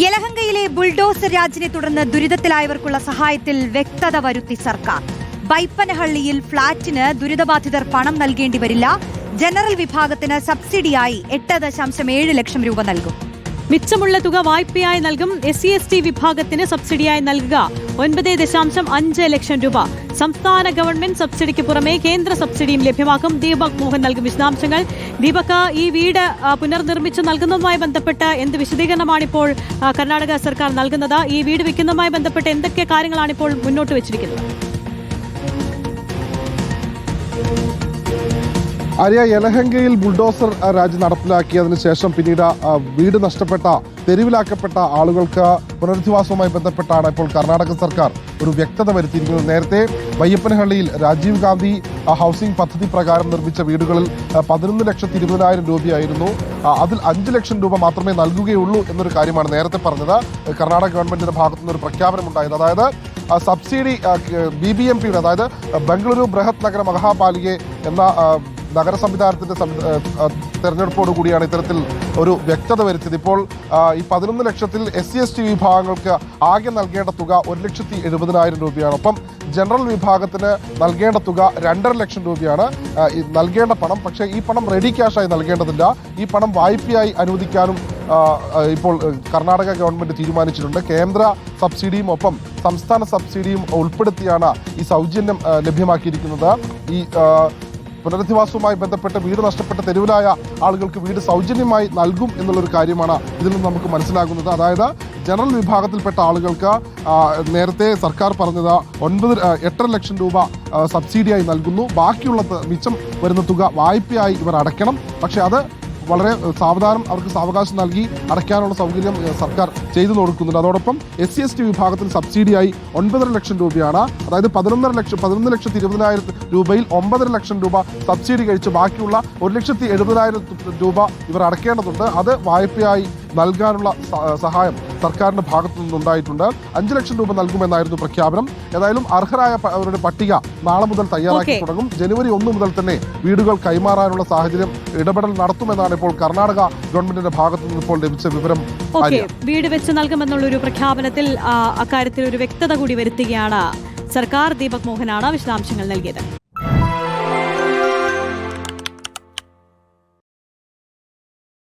യലഹങ്കയിലെ bulldozer രാജിനെ തുടർന്ന് ദുരിതത്തിലായവർക്കുള്ള സഹായത്തിൽ വ്യക്തത വരുത്തി സർക്കാർ. ബൈപ്പനഹള്ളിയിൽ ഫ്ളാറ്റിന് ദുരിതബാധിതർ പണം നൽകേണ്ടി വരില്ല. ജനറൽ വിഭാഗത്തിന് സബ്സിഡിയായി എട്ട് ദശാംശം ഏഴ് ലക്ഷം രൂപ നൽകും. മിച്ചമുള്ള തുക വായ്പയായി നൽകും എസ് സി എസ് ടി വിഭാഗത്തിന് സബ്സിഡിയായി നൽകുക. ഒൻപത് ദശാംശം അഞ്ച് ലക്ഷം രൂപ. സംസ്ഥാന ഗവൺമെന്റ് സബ്സിഡിക്ക് പുറമെ കേന്ദ്ര സബ്സിഡിയും ലഭ്യമാക്കും. ദീപക് മോഹൻ നൽകും വിശദാംശങ്ങൾ. ദീപക് ഈ വീട് പുനർനിർമ്മിച്ചു നൽകുന്നതുമായി ബന്ധപ്പെട്ട് എന്ത് വിശദീകരണമാണ് ഇപ്പോൾ കർണാടക സർക്കാർ നൽകുന്നത്? ഈ വീട് വയ്ക്കുന്നതുമായി ബന്ധപ്പെട്ട് എന്തൊക്കെ കാര്യങ്ങളാണ് ഇപ്പോൾ മുന്നോട്ട് വെച്ചിരിക്കുന്നത്? ആര്യ യലഹങ്കയിൽ ബുൾഡോസർ രാജ് നടപ്പിലാക്കിയതിനു ശേഷം പിന്നീട് വീട് നഷ്ടപ്പെട്ട തെരുവിലാക്കപ്പെട്ട ആളുകൾക്ക് പുനരധിവാസവുമായി ബന്ധപ്പെട്ടാണ് ഇപ്പോൾ കർണാടക സർക്കാർ ഒരു വ്യക്തത വരുത്തിയിരിക്കുന്നത്. നേരത്തെ വയ്യപ്പനഹള്ളിയിൽ രാജീവ് ഗാന്ധി ഹൗസിംഗ് പദ്ധതി പ്രകാരം നിർമ്മിച്ച വീടുകളിൽ പതിനൊന്ന് ലക്ഷത്തി ഇരുപതിനായിരം രൂപയായിരുന്നു. അതിൽ അഞ്ച് ലക്ഷം രൂപ മാത്രമേ നൽകുകയുള്ളൂ എന്നൊരു കാര്യമാണ് നേരത്തെ പറഞ്ഞത്. കർണാടക ഗവൺമെന്റിന്റെ ഭാഗത്തു നിന്ന് ഒരു പ്രഖ്യാപനമുണ്ടായത് അതായത് സബ്സിഡി ബി ബി എം പിയുടെ അതായത് ബംഗളൂരു ബൃഹത് നഗര മഹാപാലിക എന്ന നഗര സംവിധാനത്തിന്റെ തെരഞ്ഞെടുപ്പോടു കൂടിയാണ് ഇത്തരത്തിൽ ഒരു വ്യക്തത വരുത്തിയത്. ഇപ്പോൾ ഈ പതിനൊന്ന് ലക്ഷത്തിൽ എസ് സി എസ് ടി വിഭാഗങ്ങൾക്ക് ആകെ നൽകേണ്ട തുക ഒരു ലക്ഷത്തി എഴുപതിനായിരം രൂപയാണ്. ഒപ്പം ജനറൽ വിഭാഗത്തിന് നൽകേണ്ട തുക രണ്ടര ലക്ഷം രൂപയാണ് നൽകേണ്ട പണം. പക്ഷേ ഈ പണം റെഡി ക്യാഷായി നൽകേണ്ടതില്ല. ഈ പണം വായ്പയായി അനുവദിക്കാനും ഇപ്പോൾ കർണാടക ഗവൺമെന്റ് തീരുമാനിച്ചിട്ടുണ്ട്. കേന്ദ്ര സബ്സിഡിയും ഒപ്പം സംസ്ഥാന സബ്സിഡിയും ഉൾപ്പെടുത്തിയാണ് ഈ സൗജന്യം ലഭ്യമാക്കിയിരിക്കുന്നത്. ഈ പുനരധിവാസവുമായി ബന്ധപ്പെട്ട് വീട് നഷ്ടപ്പെട്ട തെരുവിലായ ആളുകൾക്ക് വീട് സൗജന്യമായി നൽകും എന്നുള്ളൊരു കാര്യമാണ് ഇതിൽ നിന്ന് നമുക്ക് മനസ്സിലാകുന്നത്. അതായത് ജനറൽ വിഭാഗത്തിൽപ്പെട്ട ആളുകൾക്ക് നേരത്തെ സർക്കാർ പറഞ്ഞത് ഒൻപത് എട്ടര ലക്ഷം രൂപ സബ്സിഡിയായി നൽകുന്നു. ബാക്കിയുള്ള മിച്ചം വരുന്ന തുക വായ്പയായി ഇവർ അടയ്ക്കണം. പക്ഷേ അത് വളരെ സാവധാനം അവർക്ക് സാവകാശം നൽകി അടയ്ക്കാനുള്ള സൗകര്യം സർക്കാർ ചെയ്തു കൊടുക്കുന്നുണ്ട്. അതോടൊപ്പം എസ് സി എസ് ടി വിഭാഗത്തിൽ സബ്സിഡിയായി ഒൻപതര ലക്ഷം രൂപയാണ്. അതായത് പതിനൊന്നര ലക്ഷം പതിനൊന്ന് ലക്ഷത്തി ഇരുപതിനായിരം രൂപയിൽ ഒമ്പതര ലക്ഷം രൂപ സബ്സിഡി കഴിച്ച് ബാക്കിയുള്ള ഒരു ലക്ഷത്തി എഴുപതിനായിരം രൂപ ഇവർ അടയ്ക്കേണ്ടതുണ്ട്. അത് വായ്പയായി നൽകാനുള്ള സഹായം സർക്കാരിന്റെ ഭാഗത്തു നിന്നുണ്ടായിട്ടുണ്ട്. അഞ്ച് ലക്ഷം രൂപ നൽകുമെന്നായിരുന്നു പ്രഖ്യാപനം. ഏതായാലും അർഹരായ അവരുടെ പട്ടിക നാളെ മുതൽ തയ്യാറാക്കി തുടങ്ങും. ജനുവരി ഒന്ന് മുതൽ തന്നെ വീടുകൾ കൈമാറാനുള്ള സാഹചര്യം ഇടപെടൽ നടത്തുമെന്നാണ് ഇപ്പോൾ കർണാടക ഗവൺമെന്റിന്റെ ഭാഗത്തു നിന്ന് ഇപ്പോൾ ലഭിച്ച വിവരം വീട് വെച്ച് നൽകുമെന്നുള്ള ഒരു പ്രഖ്യാപനത്തിൽ അക്കാര്യത്തിൽ ഒരു വ്യക്തത കൂടി വരുത്തുകയാണ് സർക്കാർ. ദീപക് മോഹനാണ് വിശദാംശങ്ങൾ നൽകിയത്.